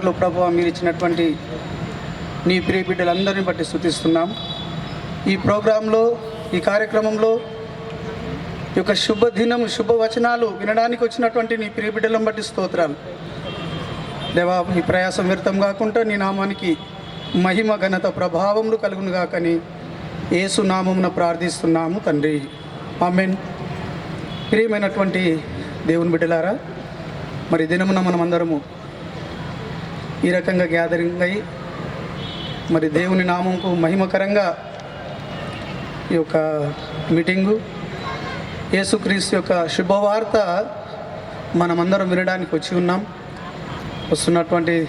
లో ప్రభు మీరు ఇచ్చినటువంటి నీ ప్రియ బిడ్డలందరినీ బట్టి స్థుతిస్తున్నాం. ఈ ప్రోగ్రాంలో ఈ కార్యక్రమంలో ఈ యొక్క శుభదినం శుభవచనాలు వినడానికి వచ్చినటువంటి నీ ప్రియ బిడ్డలను బట్టి స్తోత్రాలు. దేవా ఈ ప్రయాసం వ్యర్థం కాకుండా నీ నామానికి మహిమ ఘనత ప్రభావములు కలుగును గాకని యేసు నామమున ప్రార్థిస్తున్నాము తండ్రి. ఆమెన్. ప్రియమైనటువంటి దేవుని బిడ్డలారా మరి దినమున మనమందరము ఈ రకంగా గ్యాదరింగ్ అయ్యి మరి దేవుని నామంకు మహిమకరంగా ఈ యొక్క మీటింగు యేసుక్రీస్తు యొక్క శుభవార్త మనమందరం వినడానికి వచ్చి ఉన్నాం. వస్తున్నటువంటి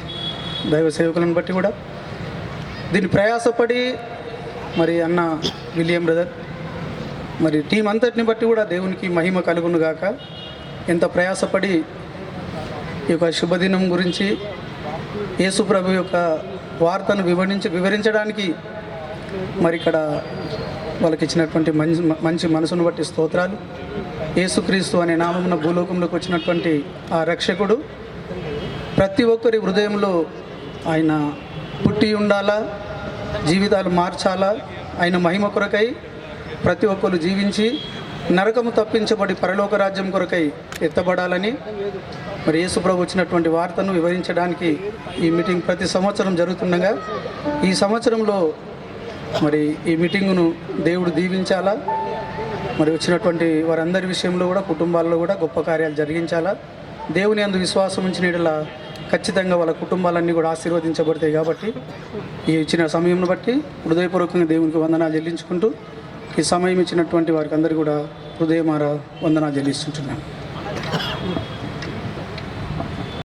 దైవ సేవకులను బట్టి కూడా. దీన్ని ప్రయాసపడి మరి అన్న విలియం బ్రదర్ మరి టీం అంతటిని బట్టి కూడా దేవునికి మహిమ కలుగును గాక. ఎంత ప్రయాసపడి ఈ యొక్క శుభదినం గురించి యేసుప్రభు యొక్క వార్తను వివరించి వివరించడానికి మరి ఇక్కడ వాళ్ళకి ఇచ్చినటువంటి మంచి మంచి మనసును బట్టి స్తోత్రాలు. యేసుక్రీస్తు అనే నామమున భూలోకంలోకి వచ్చినటువంటి ఆ రక్షకుడు ప్రతి ఒక్కరి హృదయంలో ఆయన పుట్టి ఉండాలా? జీవితాలు మార్చాలా? ఆయన మహిమ కొరకై ప్రతి ఒక్కరు జీవించి నరకము తప్పించబడి పరలోక రాజ్యం కొరకై ఎత్తబడాలని మరి యేసుప్రభు వచ్చినటువంటి వార్తను వివరించడానికి ఈ మీటింగ్ ప్రతి సంవత్సరం జరుగుతుండగా ఈ సంవత్సరంలో మరి ఈ మీటింగును దేవుడు దీవించాలా? మరి వచ్చినటువంటి వారందరి విషయంలో కూడా కుటుంబాల్లో కూడా గొప్ప కార్యాలు జరిగించాలా? దేవుని అందు విశ్వాసం ఉంచిన ఇలా ఖచ్చితంగా వాళ్ళ కుటుంబాలన్నీ కూడా ఆశీర్వదించబడతాయి కాబట్టి ఈ ఇచ్చిన సమయంను బట్టి హృదయపూర్వకంగా దేవునికి వందనాలు చెల్లించుకుంటూ ఈ సమయం ఇచ్చినటువంటి వారికి అందరు కూడా హృదయమార వందనాలు చెల్లిస్తుంటున్నాను